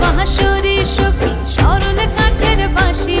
বাঁশরি সখী সরল কাঠের বাঁশি